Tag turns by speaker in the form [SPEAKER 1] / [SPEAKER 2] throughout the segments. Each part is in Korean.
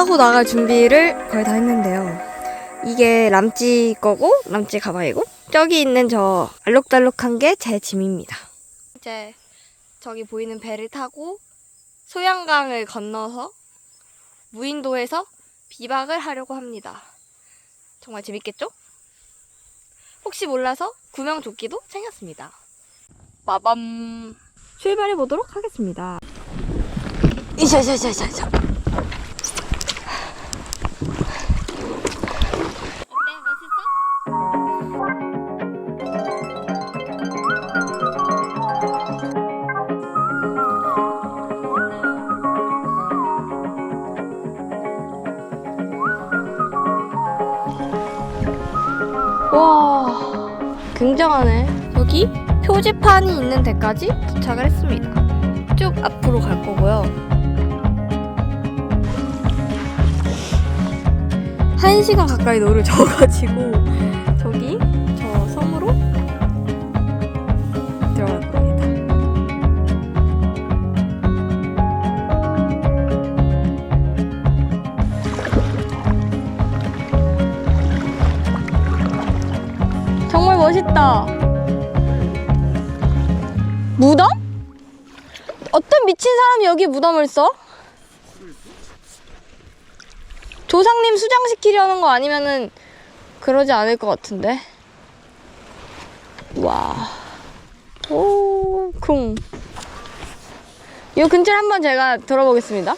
[SPEAKER 1] 타고 나갈 준비를 거의 다 했는데요. 이게 람찌 거고 람찌 가방이고 저기 있는 저 알록달록한 게 제 짐입니다. 이제 저기 보이는 배를 타고 소양강을 건너서 무인도에서 비박을 하려고 합니다. 정말 재밌겠죠? 혹시 몰라서 구명조끼도 챙겼습니다. 빠밤 출발해 보도록 하겠습니다. 이샤샤샤샤샤. 굉장하네. 여기 표지판이 있는 데까지 도착을 했습니다. 쭉 앞으로 갈 거고요. 한 시간 가까이 노를 져가지고 사람이 여기 무덤을 써? 조상님 수장시키려는 거 아니면은 그러지 않을 것 같은데. 와. 오, 쿵. 이 근처를 한번 제가 들어보겠습니다.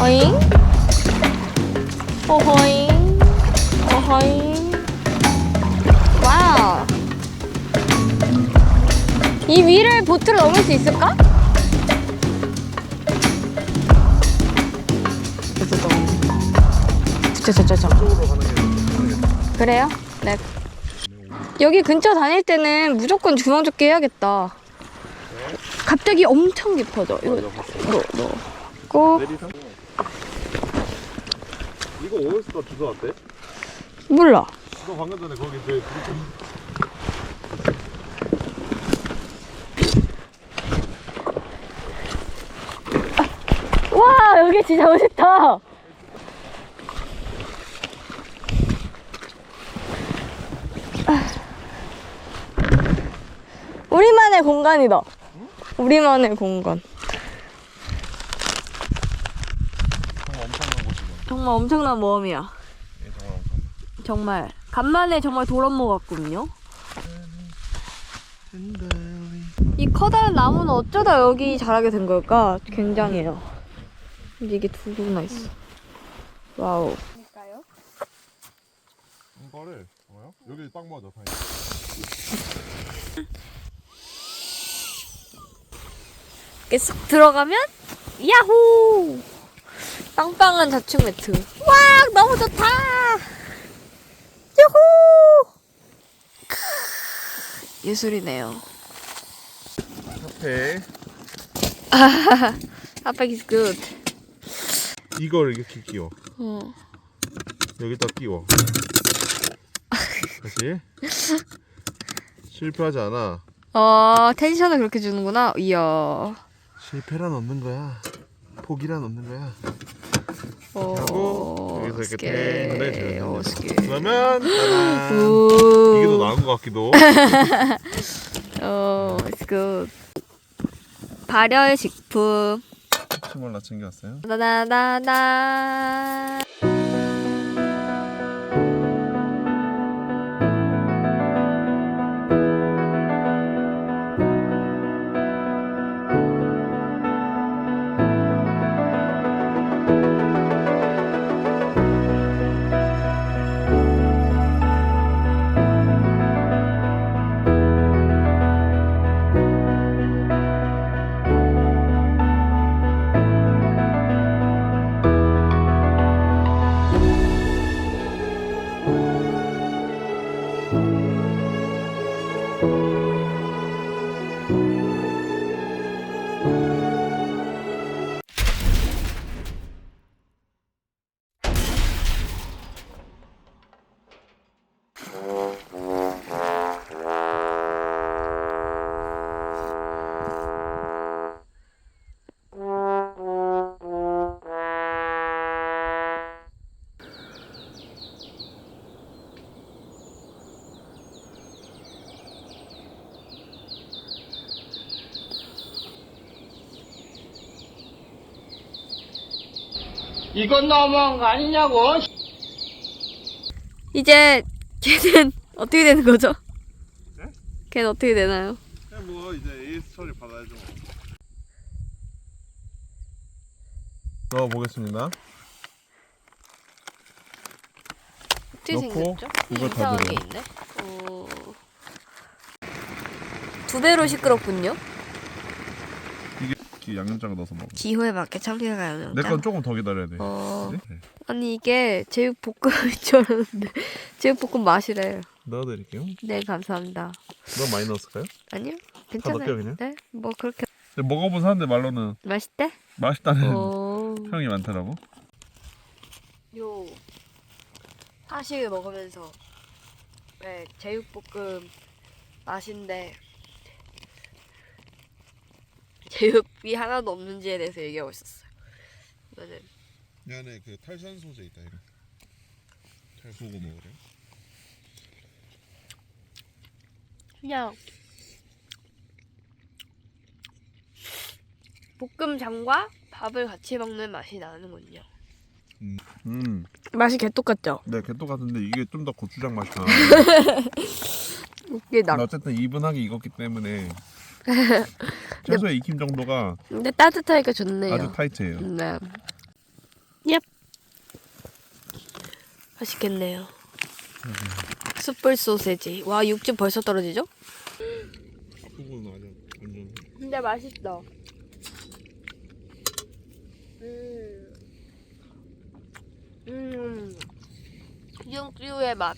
[SPEAKER 1] 어잉? 어허잉? 어허잉? 와우. 이 위를 보트로 넘을 수 있을까? 그래요? 네. 여기 근처 다닐 때는 무조건 주황조끼 해야겠다. 갑자기 엄청 깊어져. 이거 너 너. 꼭?
[SPEAKER 2] 이거 오일스타 주소 어때?
[SPEAKER 1] 몰라.
[SPEAKER 2] 너 방금 전에 거기 내 그렇게
[SPEAKER 1] 와 여기 진짜 멋있다. 우리만의 공간이다. 우리만의 공간.
[SPEAKER 2] 정말 엄청난 곳이군.
[SPEAKER 1] 정말 엄청난 모험이야.
[SPEAKER 2] 예, 정말 엄청난.
[SPEAKER 1] 정말 간만에 정말 도란모 같군요. 이 커다란 나무는 어쩌다 여기 자라게 된 걸까? 굉장해요. 근데 이게 두 개나 있어. 와우.
[SPEAKER 2] 이거를 뭐요? 여기 딱 맞아 다행히.
[SPEAKER 1] 이렇게 쏙 들어가면 야호! 빵빵한 자충 매트. 와 너무 좋다. 야호! 크, 예술이네요.
[SPEAKER 2] 카페
[SPEAKER 1] Hotbag is good.
[SPEAKER 2] 이걸 이렇게 끼워.
[SPEAKER 1] 어.
[SPEAKER 2] 여기다 끼워. 다시. 실패하지 않아.
[SPEAKER 1] 어 텐션을 그렇게 주는구나. 이야.
[SPEAKER 2] 실패란 없는 거야. 포기란 없는 거야.
[SPEAKER 1] 어,
[SPEAKER 2] 하고 여기서 이렇게
[SPEAKER 1] 스케-
[SPEAKER 2] 땡, 네,
[SPEAKER 1] 어,
[SPEAKER 2] 네,
[SPEAKER 1] 스케.
[SPEAKER 2] 그러면. 이게 더 나은 것 같기도.
[SPEAKER 1] 어, it's good. 발열 식품.
[SPEAKER 2] 치몰라 챙겨왔어요.
[SPEAKER 1] 나나나나.
[SPEAKER 3] 이건 너무한 거 아니냐고.
[SPEAKER 1] 이제 걔는 어떻게 되는 거죠?
[SPEAKER 2] 네?
[SPEAKER 1] 걔는 어떻게 되나요?
[SPEAKER 2] 그냥 뭐 이제 AS 처리 받아야죠. 넣어 보겠습니다.
[SPEAKER 1] 어떻게
[SPEAKER 2] 넣고
[SPEAKER 1] 생겼죠?
[SPEAKER 2] 이걸
[SPEAKER 1] 게
[SPEAKER 2] 닫으래요.
[SPEAKER 1] 있네. 어... 두 배로 시끄럽군요.
[SPEAKER 2] 이게 양념장을 넣어서 먹어.
[SPEAKER 1] 기호에 맞게 영양.
[SPEAKER 2] 내건 조금 더 기다려야 돼.
[SPEAKER 1] 어...
[SPEAKER 2] 네.
[SPEAKER 1] 아니 이게 제육볶음인 줄 알았는데 제육볶음 맛이래.
[SPEAKER 2] 넣어드릴게요.
[SPEAKER 1] 네 감사합니다.
[SPEAKER 2] 너무 많이 넣었을까요?
[SPEAKER 1] 아니요 괜찮아요.
[SPEAKER 2] 그냥?
[SPEAKER 1] 네, 뭐 그렇게
[SPEAKER 2] 근데 먹어본 사람들 말로는
[SPEAKER 1] 맛있대?
[SPEAKER 2] 맛있다는
[SPEAKER 1] 어.
[SPEAKER 2] 평이 많더라고.
[SPEAKER 1] 요 사실 먹으면서 네 제육볶음 맛인데 제육이 하나도 없는지에 대해서 얘기하고 있었어요. 이거는
[SPEAKER 2] 이 안에 그 탈산 소재 있다 이거. 잘 보고 먹으래.
[SPEAKER 1] 그냥 볶음장과 밥을 같이 먹는 맛이 나는군요.
[SPEAKER 2] 음,
[SPEAKER 1] 맛이 개똑같죠?
[SPEAKER 2] 네, 개떡 같은데 이게 좀 더 고추장 맛이 나.
[SPEAKER 1] 이게 나.
[SPEAKER 2] 근데 어쨌든 이분하게 익었기 때문에 최소의 익힘 정도가
[SPEAKER 1] 근데 따뜻하니까 좋네요.
[SPEAKER 2] 아주 타이트해요.
[SPEAKER 1] 네. 얍. 맛있겠네요. 숯불 소세지. 와 육즙 벌써 떨어지죠?
[SPEAKER 2] 그거는 아니야. 완전.
[SPEAKER 1] 근데 맛있다. 음. 음. 띠용띠용의 맛.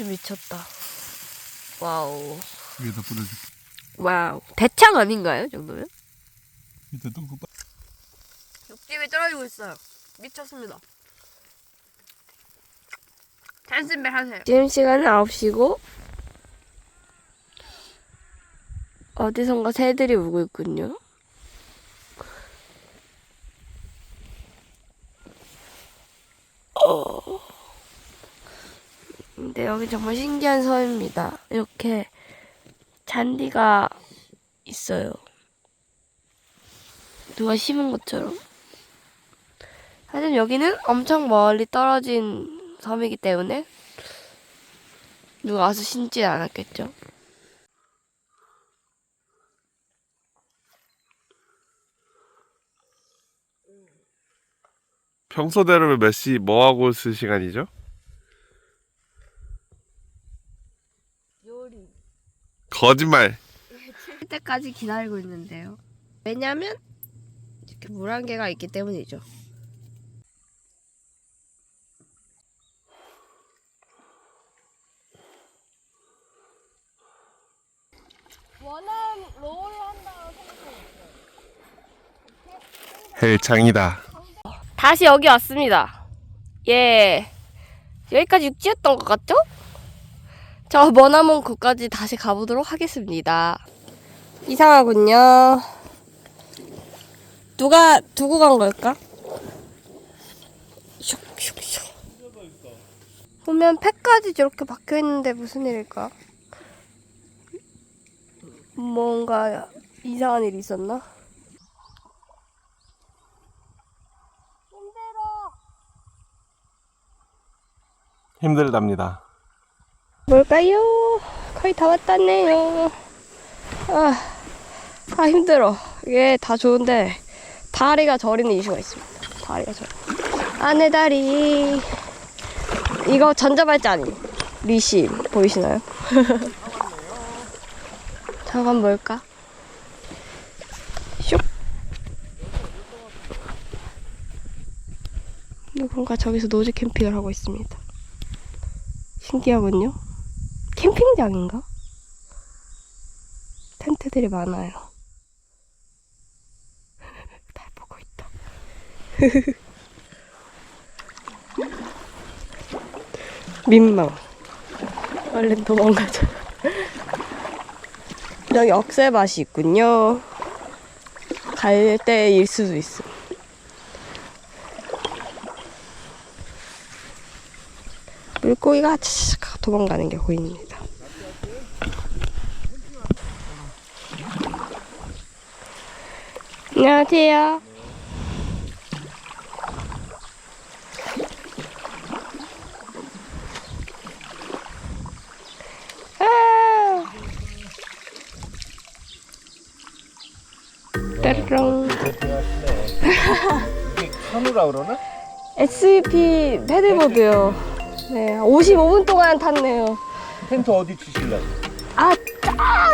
[SPEAKER 1] 육즙 미쳤다. 와우.
[SPEAKER 2] 위에다 뿌려줄게.
[SPEAKER 1] 와우. 대창 아닌가요, 이 정도면?
[SPEAKER 2] 밑에 뚝뚝 따.
[SPEAKER 1] 육즙이 떨어지고 있어요. 미쳤습니다. 한숨배 하세요. 지금 시간은 9시고 어디선가 새들이 울고 있군요. 어. 근데 여기 정말 신기한 섬입니다. 이렇게 잔디가 있어요. 누가 심은 것처럼. 하지만 여기는 엄청 멀리 떨어진 섬이기 때문에 누가 와서 심지 않았겠죠.
[SPEAKER 4] 평소대로면 몇시 뭐 하고 있을 시간이죠?
[SPEAKER 1] 요리.
[SPEAKER 4] 거짓말.
[SPEAKER 1] 때까지 기다리고 있는데요. 왜냐면 이렇게 물안개가 있기 때문이죠. 원한 롤 한다고
[SPEAKER 4] 헬창이다.
[SPEAKER 1] 다시 여기 왔습니다. 예. 여기까지 육지였던 것 같죠? 저 머나먼 곳까지 다시 가보도록 하겠습니다. 이상하군요. 누가 두고 간 걸까? 슉슉슉. 보면 팩까지 저렇게 박혀 있는데 무슨 일일까? 뭔가 이상한 일이 있었나?
[SPEAKER 4] 힘들답니다.
[SPEAKER 1] 뭘까요? 거의 다 왔다네요. 아, 아 힘들어. 이게 다 좋은데 다리가 저리는 이슈가 있습니다. 다리가 저리. 안내 다리. 이거 전자발자 아니? 리시 보이시나요? 저건 뭘까? 슉. 누군가 저기서 노즈 캠핑을 하고 있습니다. 신기하군요. 캠핑장인가? 텐트들이 많아요. 날 보고 있다. 민망. 얼른 도망가자. 여기 억새밭이 있군요. 갈 때일 수도 있어. 물고기가 도망가는 게 보입니다. 안녕하세요. 아. 따르릉.
[SPEAKER 3] 카누라 그러나?
[SPEAKER 1] SP 패들보드요. 네, 55분 동안 탔네요.
[SPEAKER 3] 텐트 어디 치실래요?
[SPEAKER 1] 아,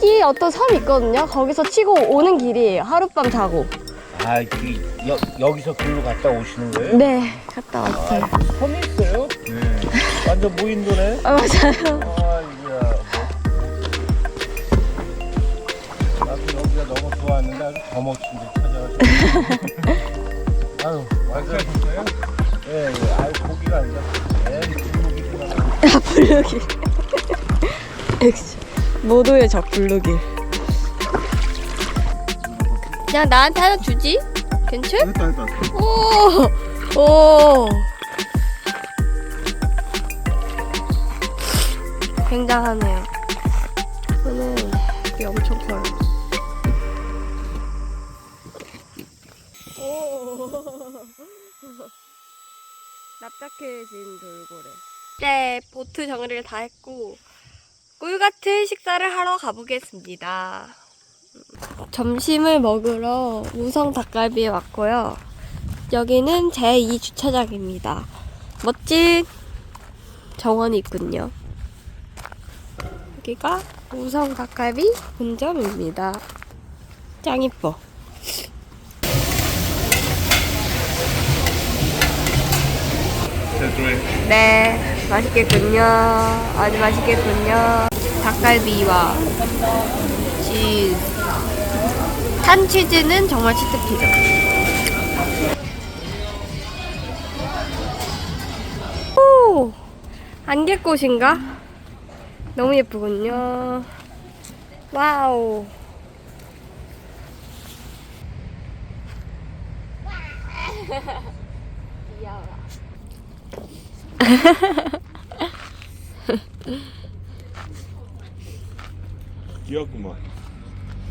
[SPEAKER 1] 저기 어떤 섬이 있거든요. 거기서 치고 오는 길이에요. 하룻밤 자고.
[SPEAKER 3] 아, 그, 여, 여기서 글로 갔다 오시는 거예요?
[SPEAKER 1] 네, 갔다 왔어요.
[SPEAKER 3] 섬이 있어요? 네. 완전 무인도네?
[SPEAKER 1] 아, 맞아요.
[SPEAKER 3] 아, 이거야. 뭐. 나도 여기가 너무 좋았는데 아주 더 멋진 데 찾아가지고. 아유, 완전. 왔어요? 예, 예. 아유, 고기가 아니라. 예, 고기지만.
[SPEAKER 1] 아, 블루길. 역시. 모두의 적 블루길. 그냥 나한테 하나 주지? 괜찮?
[SPEAKER 2] 했다 했다.
[SPEAKER 1] 오! 오! 굉장하네요. 저는 이게 엄청 커요. 오! 납작해진 돌고래. 네, 보트 정리를 다 했고, 꿀 같은 식사를 하러 가보겠습니다. 점심을 먹으러 우성 닭갈비에 왔고요. 여기는 제2 주차장입니다. 멋진 정원이 있군요. 여기가 우성 닭갈비 본점입니다. 짱 이뻐.
[SPEAKER 2] 제주에
[SPEAKER 1] 네, 맛있겠군요. 아주 맛있겠군요. 닭갈비와 치즈. 탄 치즈는 정말 치트키죠. 오! 안개꽃인가? 너무 예쁘군요. 와우. 귀여워.
[SPEAKER 2] 귀엽구만.